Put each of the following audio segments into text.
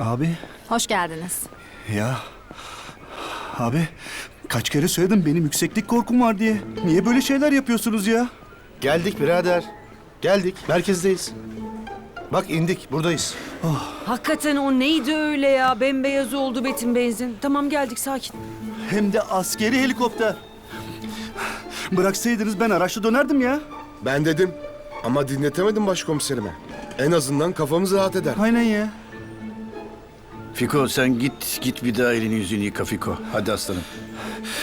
Abi Hoş geldiniz. ya abi kaç kere söyledim benim yükseklik korkum var diye. Niye böyle şeyler yapıyorsunuz ya? Geldik birader. Geldik. Merkezdeyiz. Bak indik. Buradayız. Hakikaten o neydi öyle ya? Bembeyaz oldu Betim benzin. Tamam geldik sakin. Hem de askeri helikopter. Bıraksaydınız ben araçla dönerdim ya. Ben dedim ama dinletemedim başkomiserime. En azından kafamız rahat eder. Aynen ya. Fiko sen git git bir daha elini yüzünü yıka Fiko. Hadi aslanım.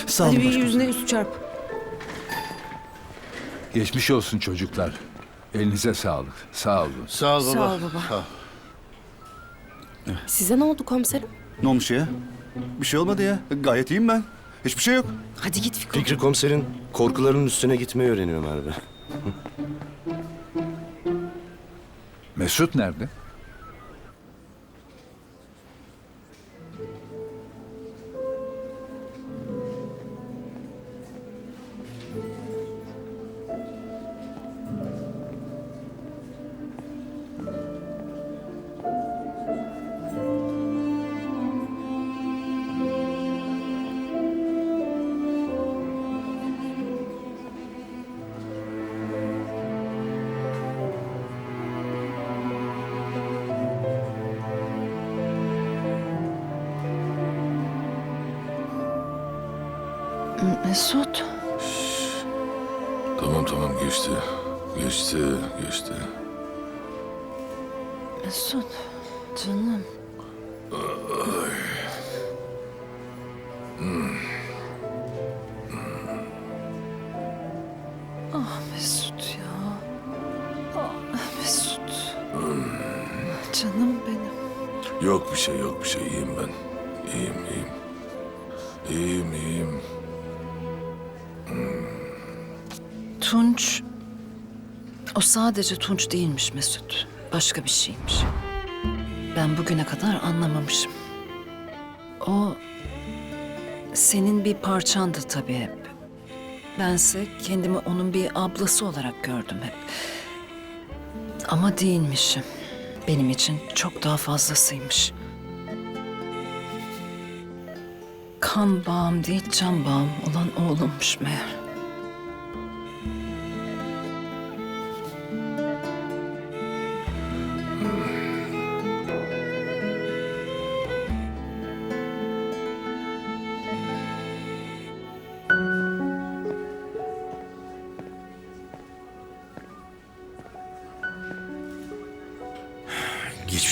Sağ olun Hadi bir başkomiserim. yüzüne üstü çarp. Geçmiş olsun çocuklar. Elinize sağlık. Sağ olun. Sağ ol baba. Sağ ol baba. Sağ ol. Size ne oldu komiserim? Ne olmuş ya? Bir şey olmadı ya. Gayet iyiyim ben. Hiçbir şey yok. Hadi git Fiko. Fikri komiserin korkularının üstüne gitmeyi öğreniyor Merve. Mesut nerede? Mesut. Tamam tamam geçti. Geçti, geçti. Mesut. Canım. Ah Mesut ya. Ah Mesut. Canım benim. Yok bir şey, yok bir şey. İyiyim ben. İyiyim, iyiyim. İyiyim, iyiyim. O sadece Tunç değilmiş Mesut. Başka bir şeymiş. Ben bugüne kadar anlamamışım. O... Senin bir parçandı tabii hep. Bense kendimi onun bir ablası olarak gördüm hep. Ama değilmişim. Benim için çok daha fazlasıymış. Kan bağım değil can bağım olan oğlummuş meğer.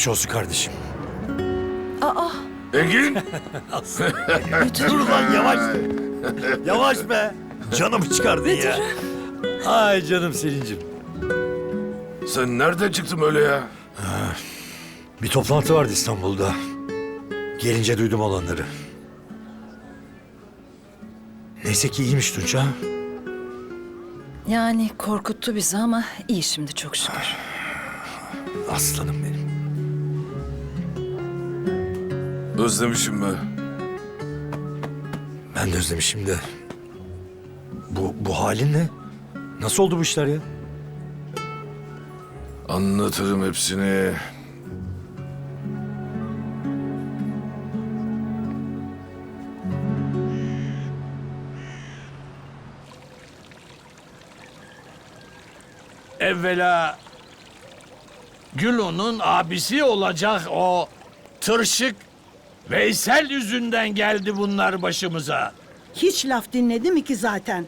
Geçmiş olsun kardeşim. Engin! Dur lan yavaş. yavaş be. Canımı çıkardın ya. Ay canım Selin'cim. Sen nereden çıktın öyle ya? Bir toplantı vardı İstanbul'da. Gelince duydum olanları. Neyse ki iyiymiş Tunç ha. Yani korkuttu bizi ama iyi şimdi çok şükür. Aslanım benim. Özlemişim be. Ben de özlemişim de. Bu, bu halin ne? Nasıl oldu bu işler ya? Anlatırım hepsini. Evvela Gülo'nun abisi olacak o tırşık Veysel yüzünden geldi bunlar başımıza. Hiç laf dinledi mi ki zaten?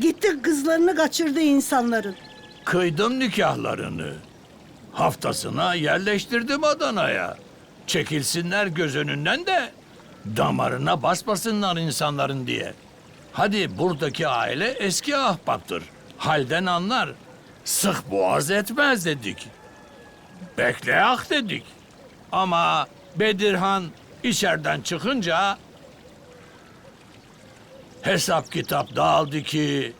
Gitti kızlarını kaçırdı insanların. Kıydım nikahlarını. Haftasına yerleştirdim Adana'ya. Çekilsinler göz önünden de damarına basmasınlar insanların diye. Hadi buradaki aile eski ahbaptır. Halden anlar. Sık boğaz etmez dedik. Bekleyak dedik. Ama Bedirhan içeriden çıkınca hesap kitap dağıldı ki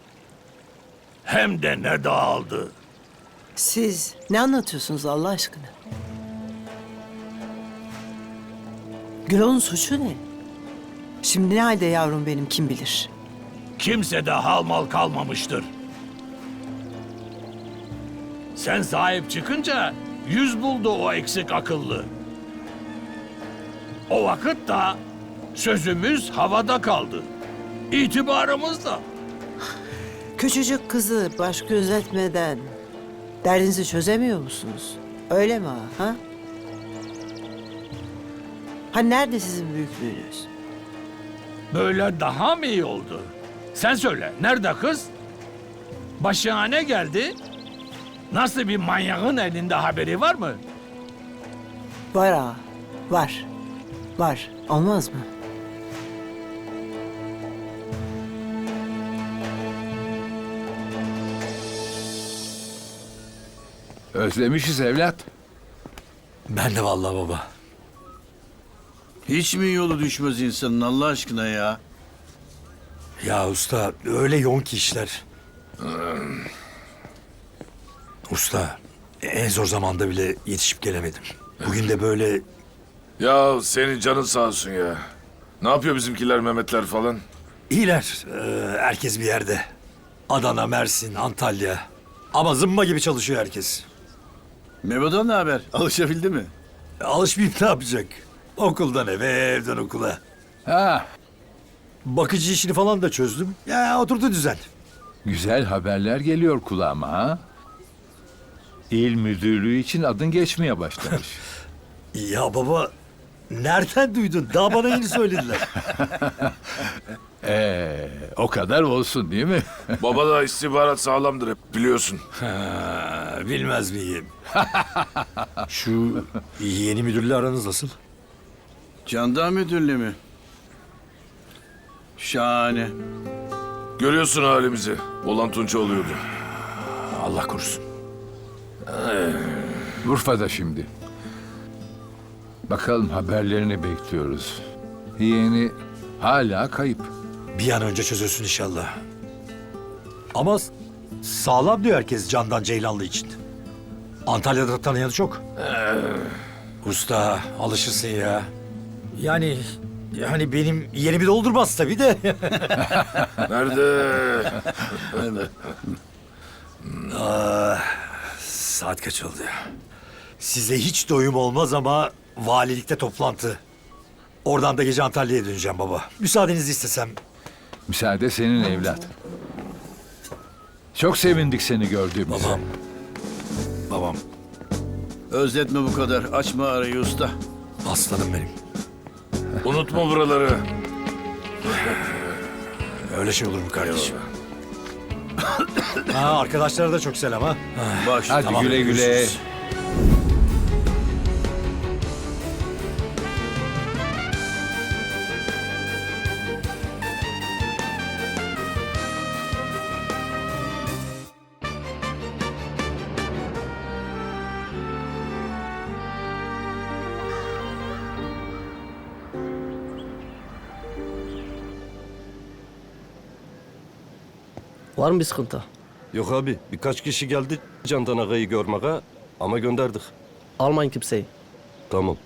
hem de ne dağıldı. Siz ne anlatıyorsunuz Allah aşkına? Gülon'un suçu ne? Şimdi ne halde yavrum benim kim bilir? Kimse de hal mal kalmamıştır. Sen sahip çıkınca yüz buldu o eksik akıllı. O vakit da sözümüz havada kaldı. İtibarımız da. Küçücük kızı baş gözetmeden derdinizi çözemiyor musunuz? Öyle mi ağa, ha? Ha nerede sizin büyüklüğünüz? Böyle daha mı iyi oldu? Sen söyle, nerede kız? Başına ne geldi? Nasıl bir manyağın elinde haberi var mı? Var ağa, var. Var, olmaz mı? Özlemişiz evlat. Ben de vallahi baba. Hiç mi yolu düşmez insanın Allah aşkına ya? Ya usta öyle yoğun ki işler. Usta en zor zamanda bile yetişip gelemedim. Bugün de böyle Ya senin canın sağ olsun ya. Ne yapıyor bizimkiler Mehmetler falan? iyiler. Ee, herkes bir yerde. Adana, Mersin, Antalya. Ama zımba gibi çalışıyor herkes. Memo'dan ne haber? Alışabildi mi? Alışmayıp ne yapacak? Okuldan eve, evden okula. Ha, Bakıcı işini falan da çözdüm. Ya oturdu düzen. güzel haberler geliyor kulağıma ha. İl müdürlüğü için adın geçmeye başlamış. Ya baba nereden duydun? Daha bana yeni söylediler. Ee, o kadar olsun değil mi? Baba da istihbarat sağlamdır hep biliyorsun. Ha, bilmez miyim? Şu yeni müdürle aranız nasıl? Candan müdürlüğü mü? Şahane. Görüyorsun halimizi. Olan Tunça oluyordu. Allah korusun. Urfa'da şimdi. Bakalım haberlerini bekliyoruz. Yeğeni hala kayıp. Bir an önce çözülsün inşallah. Ama sağlam diyor herkes Candan Ceylanlı için. Antalya'da tanıyanı çok. Usta alışırsın ya. Yani yani benim yerimi doldurmaz tabii de. Nerede? Saat kaç oldu ya? Size hiç doyum olmaz ama valilikte toplantı. Oradan da gece Antalya'ya döneceğim baba. Müsaadenizi istesem. Müsaade senin evlat. Çok sevindik seni gördüğümüze. Babam. Babam. Özletme bu kadar. Açma arayı usta. Aslanım benim. Unutma buraları. Öyle şey olur mu kardeşim? ha, arkadaşlara da çok selam ha. Baş. Hadi Tamam, güle güle. görüşürüz. Var mı bir sıkıntı? Yok abi birkaç kişi geldi Candan Ağa'yı görmeye ama gönderdik. Almayın kimseyi. Tamam.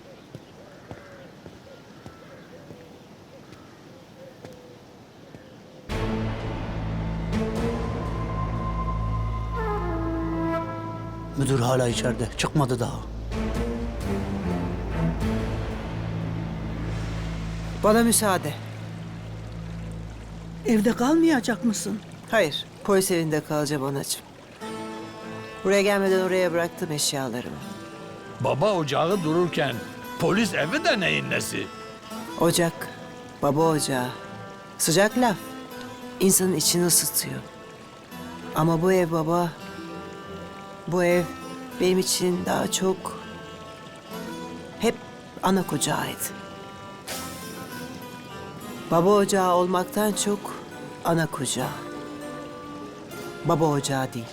Müdür hala içeride. Çıkmadı daha. Bana müsaade. Evde kalmayacak mısın? Hayır, polis evinde kalacağım anacığım. Buraya gelmeden oraya bıraktım eşyalarımı. Baba ocağı dururken polis evi de neyin nesi? Ocak, baba ocağı. Sıcak laf. İnsanın içini ısıtıyor. Ama bu ev baba, bu ev benim için daha çok hep ana kocağıydı. Baba ocağı olmaktan çok ana kocağı. Baba ocağı değil.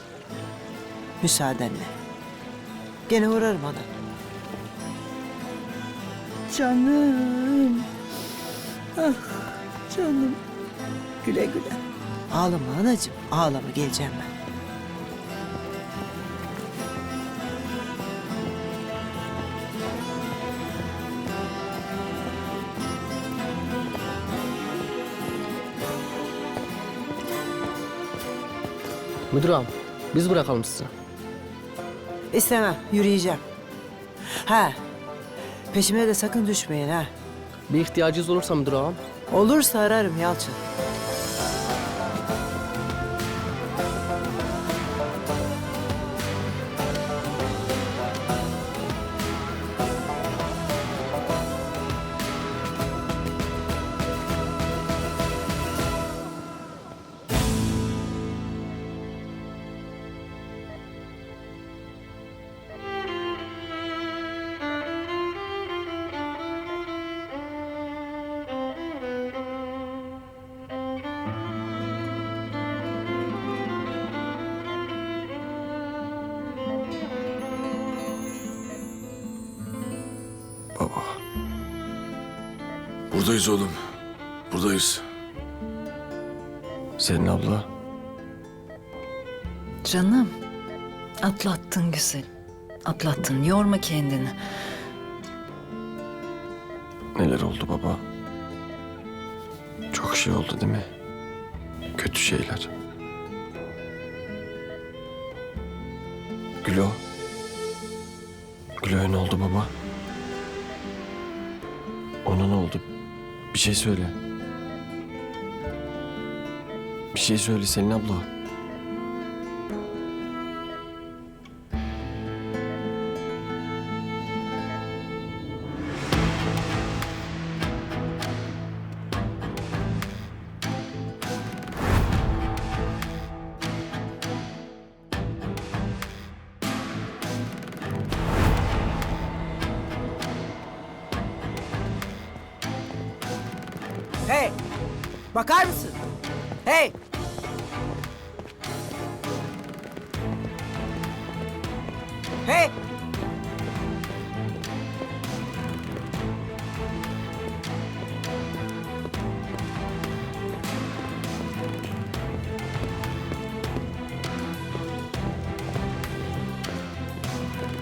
Müsaadenle. Gene uğrarım ana. Canım. Ah canım. Güle güle. Ağlama anacığım, ağlama geleceğim ben. Müdür ağam, biz bırakalım sizi. İstemem, yürüyeceğim. Ha, peşime de sakın düşmeyin ha. Bir ihtiyacınız olursa müdür ağam. Olursa ararım Yalçın. Buradayız oğlum. Buradayız. Senin abla. Canım. Atlattın güzel. Atlattın. Yorma kendini. Neler oldu baba? Çok şey oldu değil mi? Kötü şeyler. Gülo. Bir şey söyle. Bir şey söyle Selin abla.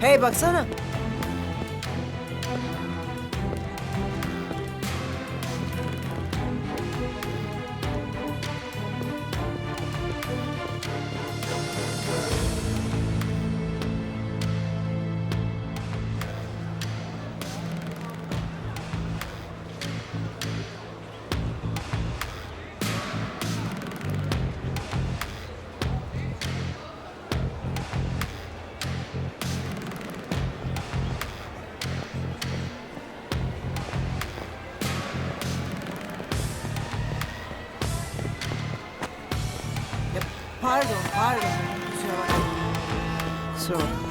Hey baksana. Bakma.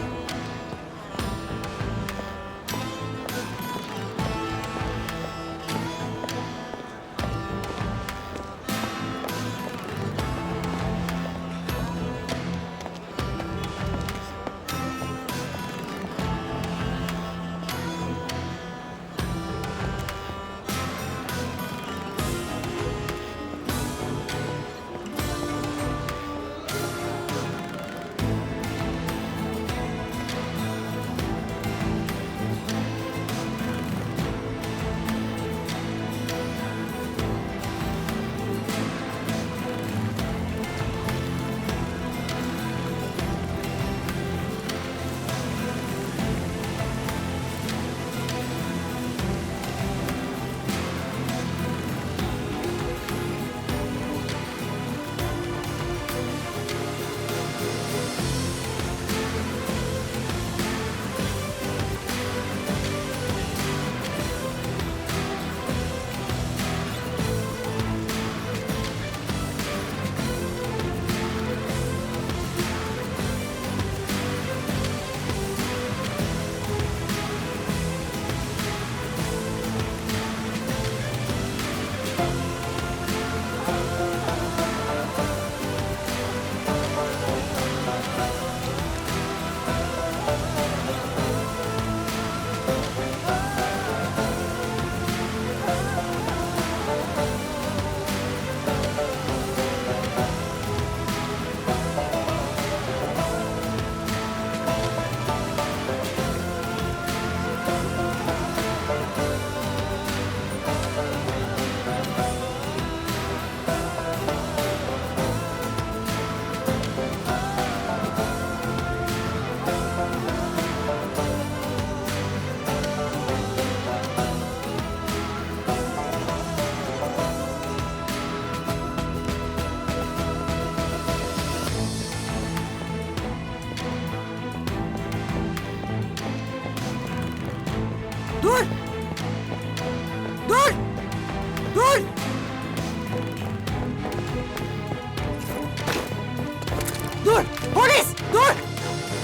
Polis dur!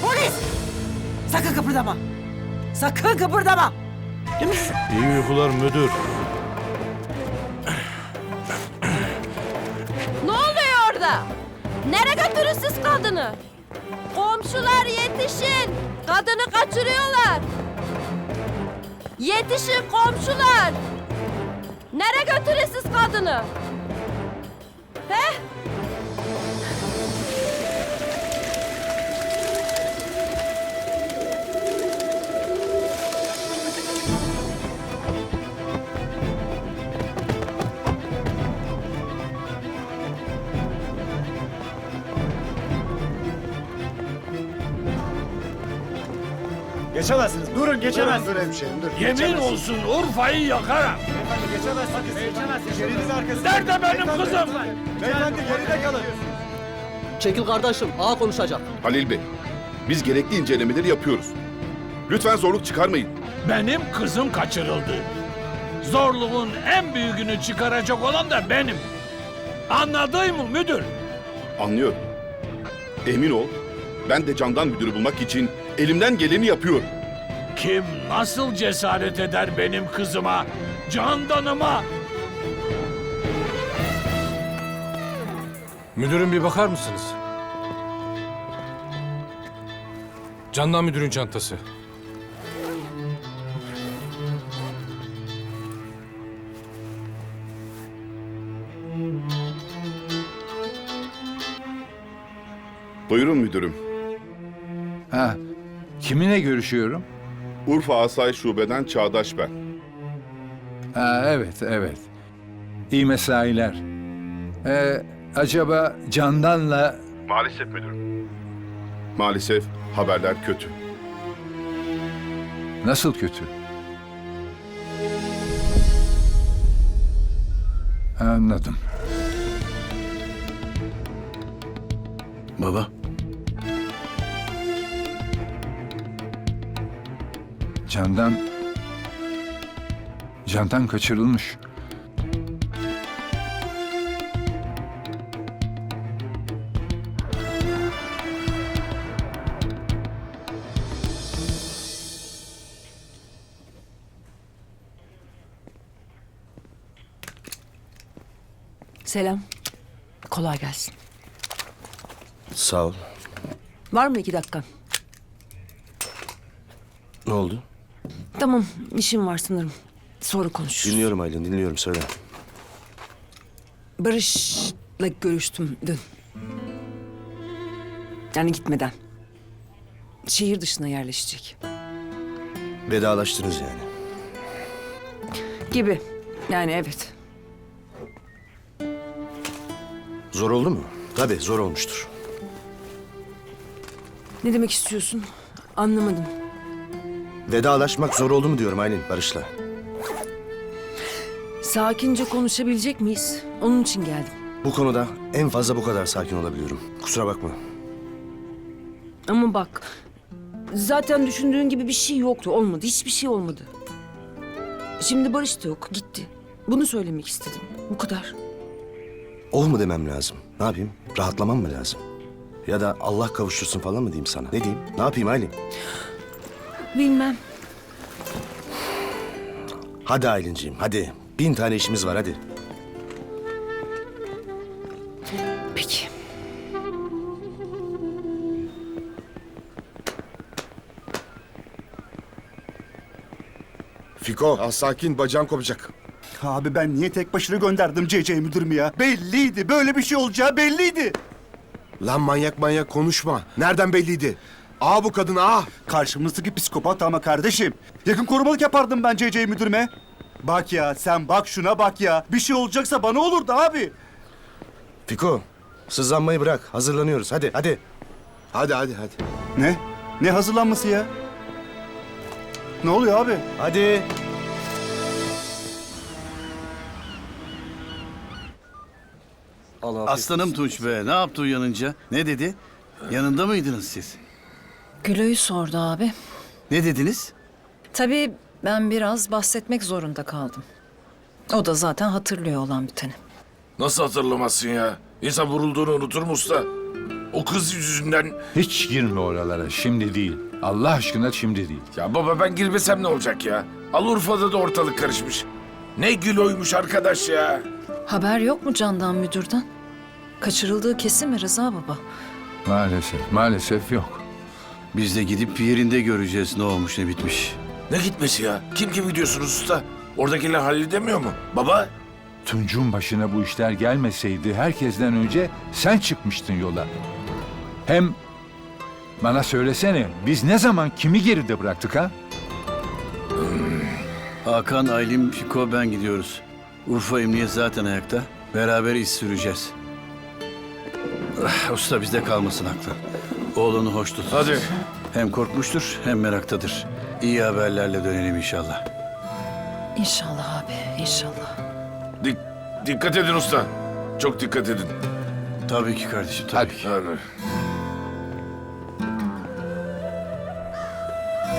Polis! Sakın kıpırdama. Sakın kıpırdama. İyi uykular müdür. Ne oluyor orada? Nereye götürürsünüz kadını? Komşular yetişin. Kadını kaçırıyorlar. Yetişin komşular. Nereye götürürsünüz kadını? He? Geçemezsiniz. Durun geçemezsiniz. Dur, hemşehrim dur. Yemin olsun Urfa'yı yakarım. Geçemezsiniz. Geçemezsiniz. Geriniz arkasında. Nerede benim kızım? Beyefendi geride kalın. Çekil kardeşim. Ağa konuşacak. Halil Bey, biz gerekli incelemeleri yapıyoruz. Lütfen zorluk çıkarmayın. Benim kızım kaçırıldı. Zorluğun en büyüğünü çıkaracak olan da benim. Anladın mı müdür? Anlıyorum. Emin ol, ben de candan müdürü bulmak için elimden geleni yapıyorum. Kim nasıl cesaret eder benim kızıma, candanıma? Müdürüm bir bakar mısınız? Candan müdürün çantası. Buyurun müdürüm. Ha, kiminle görüşüyorum? Urfa Asay Şube'den Çağdaş ben. Ha, evet, evet. İyi mesailer. Ee, acaba Candan'la Maalesef müdürüm. Maalesef haberler kötü. nasıl kötü? Anladım. Baba, Candan... Candan kaçırılmış. Selam. Kolay gelsin. Sağ ol. Var mı iki dakika? Ne oldu? Tamam, işim var sanırım. Sonra konuşuruz. Dinliyorum Aylin, dinliyorum. Söyle. Barış'la görüştüm dün. Yani gitmeden. Şehir dışına yerleşecek. Vedalaştınız yani. Gibi. Yani evet. Zor oldu mu? Tabii zor olmuştur. Ne demek istiyorsun? Anlamadım. Vedalaşmak zor oldu mu diyorum Aylin Barış'la. Sakince konuşabilecek miyiz? Onun için geldim. Bu konuda en fazla bu kadar sakin olabiliyorum. Kusura bakma. Ama bak, zaten düşündüğün gibi bir şey yoktu, olmadı. Hiçbir şey olmadı. Şimdi Barış da yok, gitti. Bunu söylemek istedim. Bu kadar. Oh mu demem lazım? Ne yapayım? Rahatlamam mı lazım? Ya da Allah kavuştursun falan mı diyeyim sana? Ne diyeyim? Ne yapayım Aylin? Bilmem. Hadi Aylin'ciğim hadi. Bin tane işimiz var hadi. Peki. Fiko az sakin bacağın kopacak. Abi ben niye tek başına gönderdim CC müdürümü ya? Belliydi. Böyle bir şey olacağı belliydi. Lan manyak manyak konuşma. Nereden belliydi? Aa bu kadın aa. Karşımızdaki psikopat ama kardeşim. Yakın korumalık yapardım ben CC müdürüme. Bak ya sen bak şuna bak ya. Bir şey olacaksa bana olurdu abi. Fiko sızlanmayı bırak. Hazırlanıyoruz hadi hadi. Hadi hadi hadi. Ne? Ne hazırlanması ya? Ne oluyor abi? Hadi. aslanım Tunç be. Ne yaptı uyanınca? Ne dedi? Yanında mıydınız siz? Gülo'yu sordu abi. Ne dediniz? Tabii ben biraz bahsetmek zorunda kaldım. O da zaten hatırlıyor olan biteni. Nasıl hatırlamazsın ya? İnsan vurulduğunu unutur mu usta? O kız yüzünden. Hiç girme oralara şimdi değil. Allah aşkına şimdi değil. Ya baba ben girmesem ne olacak ya? Al Urfa'da da ortalık karışmış. Ne gül oymuş arkadaş ya. Haber yok mu Candan müdürden? Kaçırıldığı kesin mi Rıza baba? Maalesef, maalesef yok. Biz de gidip bir yerinde göreceğiz ne olmuş ne bitmiş. Ne gitmesi ya? Kim kim gidiyorsunuz usta? Oradakiler halledemiyor mu? Baba? Tunç'un başına bu işler gelmeseydi herkesten önce sen çıkmıştın yola. Hem bana söylesene biz ne zaman kimi geride bıraktık ha? Hakan, Aylin, Fiko ben gidiyoruz. Urfa Emniyet zaten ayakta. Beraber iş süreceğiz. Ah, Usta bizde kalmasın aklı. Oğlunu hoş tut. Hadi. Hem korkmuştur hem meraktadır. İyi haberlerle dönelim inşallah. İnşallah abi, inşallah. Dik- dikkat edin usta. Çok dikkat edin. Tabii ki kardeşim tabii Hadi. ki. Hadi.